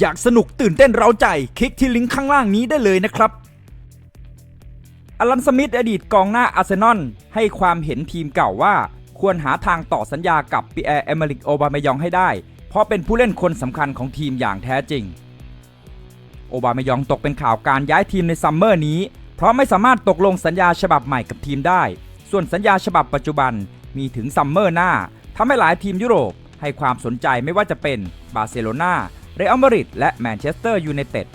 อยากสนุกตื่นเต้นเร้าใจ คลิกที่ลิงก์ข้างล่างนี้ได้เลยนะครับอลันสมิธอดีตกองหน้าอาร์เซนอลให้ความเห็นทีมเก่าว่า ควรหาทางต่อสัญญากับปีแอร์เอเมริกโอบามายองให้ได้ เพราะเป็นผู้เล่นคนสำคัญของทีมอย่างแท้จริง โอบามายองตกเป็นข่าวการย้ายทีมในซัมเมอร์นี้ เพราะไม่สามารถตกลงสัญญาฉบับใหม่กับทีมได้ ส่วนสัญญาฉบับปัจจุบันมีถึงซัมเมอร์หน้าทำให้หลายทีมยุโรปให้ความสนใจไม่ว่าจะเป็นบาร์เซโลนา เรอัลมาดริดและแมนเชสเตอร์ยูไนเต็ด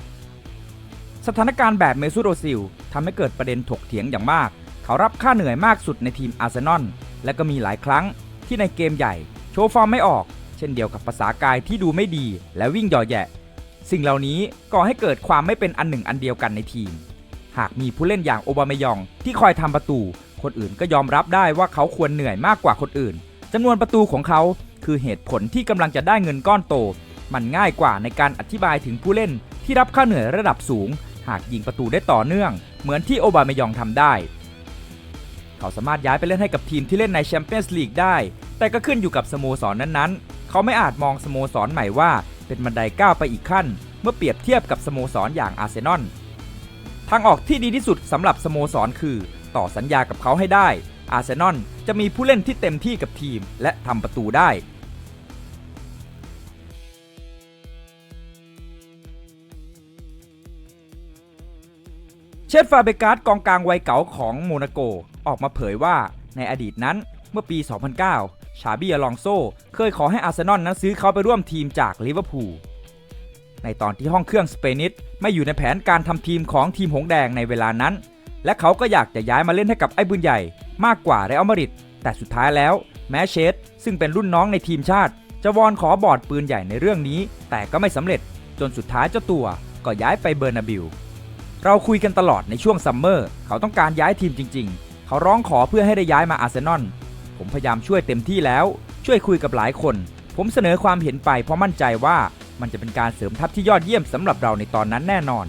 สถานการณ์แบบเมซูโรซิลทำให้เกิดประเด็นถกเถียงอย่างมาก เขารับค่าเหนื่อยมากสุดในทีมอาร์เซนอลและก็มีหลายครั้งที่ในเกมใหญ่ โชว์ฟอร์มไม่ออก เช่นเดียวกับภาษากายที่ดูไม่ดีและวิ่งหย่อแยะ สิ่งเหล่านี้ก่อให้เกิดความไม่เป็นอันหนึ่งอันเดียวกันในทีม หากมีผู้เล่นอย่างโอบามายองที่คอยทำประตู คนอื่นก็ยอมรับได้ว่าเขาควรเหนื่อยมากกว่าคนอื่นจำนวนประตูของเขาคือเหตุผลที่กำลังจะได้เงินก้อนโต มันง่ายกว่าในการอธิบายถึงผู้เล่นที่รับค่าเหนื่อยระดับสูง หากยิงประตูได้ต่อเนื่อง เหมือนที่โอบามายองทำได้ เขาสามารถย้ายไปเล่นให้กับทีมที่เล่นในแชมเปี้ยนส์ลีกได้ แต่ก็ขึ้นอยู่กับสโมสรนนั้นๆ เขาไม่อาจมองสโมสรใหม่ว่า เป็นบันไดก้าวไปอีกขั้น เมื่อเปรียบเทียบกับสโมสรอย่างอาร์เซนอลทางออกที่ดีที่สุดสำหรับสโมสรคือ ต่อสัญญากับเขาให้ได้ อาร์เซนอลจะมีผู้เล่นที่เต็มที่กับทีมและทำประตูได้ เชฟฟาเบการ์ดกองกลางวัยเก๋าของโมนาโก ออกมาเผยว่าในอดีตนั้นเมื่อปี 2009 ชาบีอลองโซ เคยขอให้อาร์เซนอลนั้นซื้อเขาไปร่วมทีมจากลิเวอร์พูล ในตอนที่ห้องเครื่องสเปนิสไม่อยู่ในแผนการทำทีมของทีมหงแดงในเวลานั้น และเขาก็อยากจะย้ายมาเล่นให้กับไอ้บุญใหญ่มากกว่าเรอัลมาดริดแต่สุดท้ายแล้ว แม้เชสซึ่งเป็นรุ่นน้องในทีมชาติ จะวอนขอบอร์ดปืนใหญ่ในเรื่องนี้ แต่ก็ไม่สำเร็จจนสุดท้ายเจ้าตัวก็ย้ายไปเบอร์นาบิล เราคุยกันตลอดในช่วงซัมเมอร์เขาต้องการย้ายทีมจริง ๆ เขาร้องขอเพื่อให้ได้ย้ายมาอาร์เซนอลผมพยายามช่วยเต็มที่แล้ว ช่วยคุยกับหลายคน ผมเสนอความเห็นไปเพราะมั่นใจว่ามันจะเป็นการเสริมทัพที่ยอดเยี่ยมสำหรับเราในตอนนั้นแน่นอน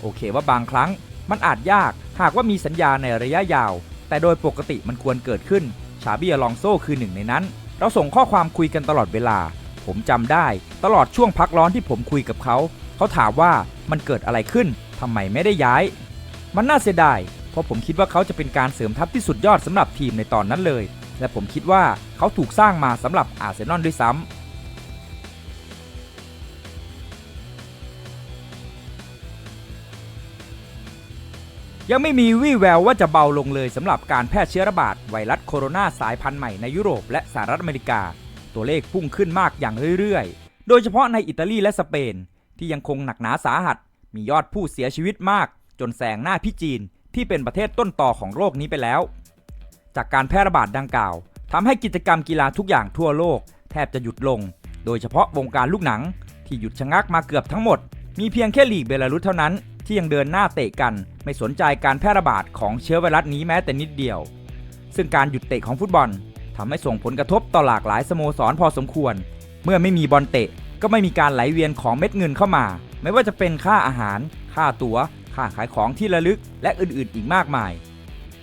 โอเคว่าบางครั้งมันอาจยากหากว่ามีสัญญาในระยะยาว แต่โดยปกติมันควรเกิดขึ้นชาบีอลองโซ่คือหนึ่งในนั้น เราส่งข้อความคุยกันตลอดเวลา ผมจำได้ ตลอดช่วงพักร้อนที่ผมคุยกับเขา เขาถามว่ามันเกิดอะไรขึ้น ทำไมไม่ได้ย้าย มันน่าเสียดาย เพราะผมคิดว่าเขาจะเป็นการเสริมทัพที่สุดยอดสำหรับทีมในตอนนั้นเลย และผมคิดว่าเขาถูกสร้างมาสำหรับอาร์เซนอลด้วยซ้ำยังไม่มีวี่แววว่าจะเบาลงเลยสำหรับการแพร่เชื้อระบาดไวรัสโคโรนาสายพันธุ์ใหม่ในยุโรปและสหรัฐอเมริกา ตัวเลขพุ่งขึ้นมากอย่างเรื่อยๆ โดยเฉพาะในอิตาลีและสเปน ที่ยังคงหนักหนาสาหัส มียอดผู้เสียชีวิตมาก จนแซงหน้าพี่จีนที่เป็นประเทศต้นต่อของโรคนี้ไปแล้ว จากการแพร่ระบาดดังกล่าวทำให้กิจกรรมกีฬาทุกอย่างทั่วโลก แทบจะหยุดลง โดยเฉพาะวงการลูกหนัง ที่หยุดชะงักมาเกือบทั้งหมด มีเพียงแค่ลีกเบลารุสเท่านั้น ที่ยังเดินหน้าเตะกัน ไม่สนใจการแพร่ระบาดของเชื้อไวรัสนี้แม้แต่นิดเดียว ซึ่งการหยุดเตะของฟุตบอลทำให้ส่งผลกระทบต่อหลากหลายสโมสรพอสมควร เมื่อไม่มีบอลเตะก็ไม่มีการไหลเวียนของเม็ดเงินเข้ามา ไม่ว่าจะเป็นค่าอาหาร ค่าตัว๋ว ค่าขายของที่ระลึก และอื่นๆ อีกมากมาย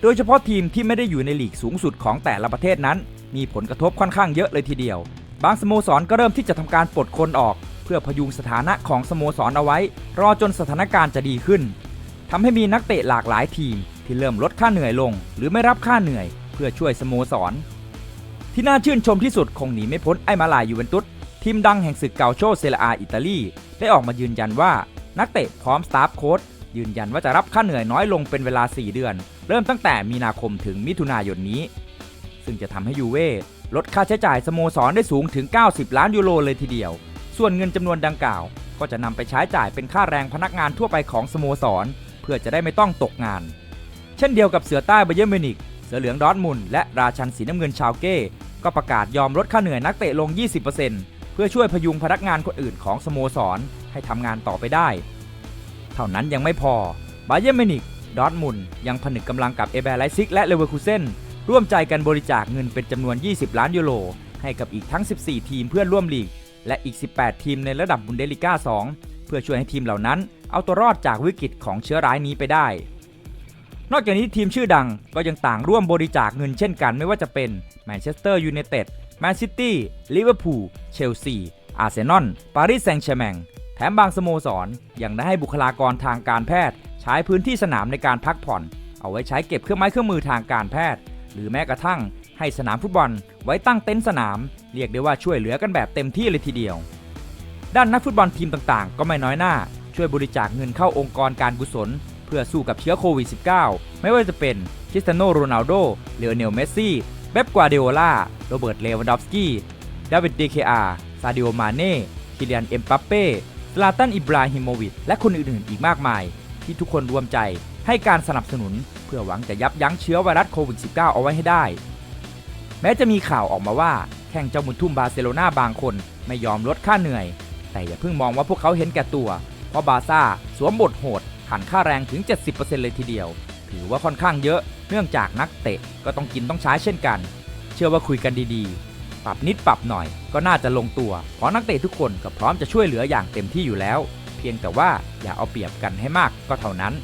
โดยเฉพาะทีมที่ไม่ได้อยู่ในลีกสูงสุดของแต่ละประเทศนั้น มีผลกระทบค่อนข้างเยอะเลยทีเดียว บางสโมสรก็เริ่มที่จะทำการปลดคนออก เพื่อพยุงสถานะของสโมสรเอาไว้ รอจนสถานการณ์จะดีขึ้นทำให้มีนักเตะหลากหลายทีม ที่เริ่มลดค่าเหนื่อยลง หรือไม่รับค่าเหนื่อย เพื่อช่วยสโมสร ที่น่าชื่นชมที่สุดคงหนีไม่พ้นไอมาลายยูเวนตุส ทีมดังแห่งศึกเกาโชเซราอาอิตาลี ได้ออกมายืนยันว่า นักเตะพร้อมสตาฟโค้ชยืนยันว่าจะรับค่าเหนื่อยน้อยลงเป็นเวลา 4 เดือน เริ่มตั้งแต่มีนาคมถึงมิถุนายนนี้ ซึ่งจะทำให้ยูเว่ลดค่าใช้จ่ายสโมสรได้สูงถึง 90 ล้านยูโรเลยทีเดียว ส่วนเงินจำนวนดังกล่าว ก็จะนำไปใช้จ่ายเป็นค่าแรงพนักงานทั่วไปของสโมสร เพื่อจะได้ไม่ต้องตกงาน เช่นเดียวกับเสือใต้ไบเยอร์มินิกเสือเหลืองดอร์ทมุนและราชันสีน้ำเงินชาวเก้ก็ประกาศยอมลดค่าเหนื่อยนักเตะลง 20% เพื่อช่วยพยุงพนักงานคนอื่นของสโมสรให้ทำงานต่อไปได้ เท่านั้นยังไม่พอบาเยอร์มินิกดอร์ทมุนยังผนึกกำลังกับเอเบร์ไลซิกและเลเวอร์คูเซนร่วมใจกันบริจาคเงินเป็นจำนวน 20 ล้านยูโรให้กับอีกทั้ง 14 ทีมเพื่อนร่วมลีก และอีก 18 ทีมในระดับบุนเดลิก้า 2 เพื่อช่วยให้ทีมเหล่านั้น เอาตัวรอดจากวิกฤตของเชื้อร้ายนี้ไปได้ นอกจากนี้ทีมชื่อดังก็ยังต่างร่วมบริจาคเงินเช่นกันไม่ว่าจะเป็นแมนเชสเตอร์ยูไนเต็ด แมนซิตี้ ลิเวอร์พูล เชลซี อาร์เซนอล ปารีสแซงต์แชร์แมง แถมบางสโมสร ยังได้ให้บุคลากรทางการแพทย์ ใช้พื้นที่สนามในการพักผ่อน เอาไว้ใช้เก็บเครื่องไม้เครื่องมือทางการแพทย์ หรือแม้กระทั่งให้สนามฟุตบอล ไว้ตั้งเต็นท์สนาม เรียกได้ว่าช่วยเหลือกันแบบเต็มที่เลยทีเดียว ด้านนักฟุตบอลทีมต่างๆ ก็ไม่น้อยหน้า ช่วยบริจาคเงินเข้าองค์กรการกุศล เพื่อสู้กับเชื้อโควิด -19 ไม่ว่าจะเป็นคริสเตียโนโรนัลโดเลโอเนลเมสซี่ เบบกวาเดโอลาโรเบิร์ต เลวันดอฟสกี้ ดาวิด เดเคอาซาดิโอ มาเน่ คิเลียน เอ็มปัปเป้ซลาตัน อิบราฮิโมวิช และคนอื่นๆ อีกมากมาย ที่ทุกคนรวมใจให้การสนับสนุน เพื่อหวังจะยับยั้งเชื้อไวรัสโควิด -19 เอาไว้ให้ได้ แม้จะมีข่าวออกมาว่าแข่งเจ้ามุนทุ่มบาร์เซโลนาบางคนไม่ยอมลดค่าเหนื่อย แต่อย่าเพิ่งมองว่าพวกเขาเห็นแก่ตัว เพราะบาร์ซ่าสวมบทโหดหันค่าแรงถึง 70%เลยทีเดียว ถือว่าค่อนข้างเยอะเนื่องจากนักเตะก็ต้องกินต้องใช้เช่นกัน เชื่อว่าคุยกันดีๆ ปรับนิดปรับหน่อยก็น่าจะลงตัว เพราะนักเตะทุกคนก็พร้อมจะช่วยเหลืออย่างเต็มที่อยู่แล้ว เพียงแต่ว่าอย่าเอาเปรียบกันให้มากก็เท่านั้น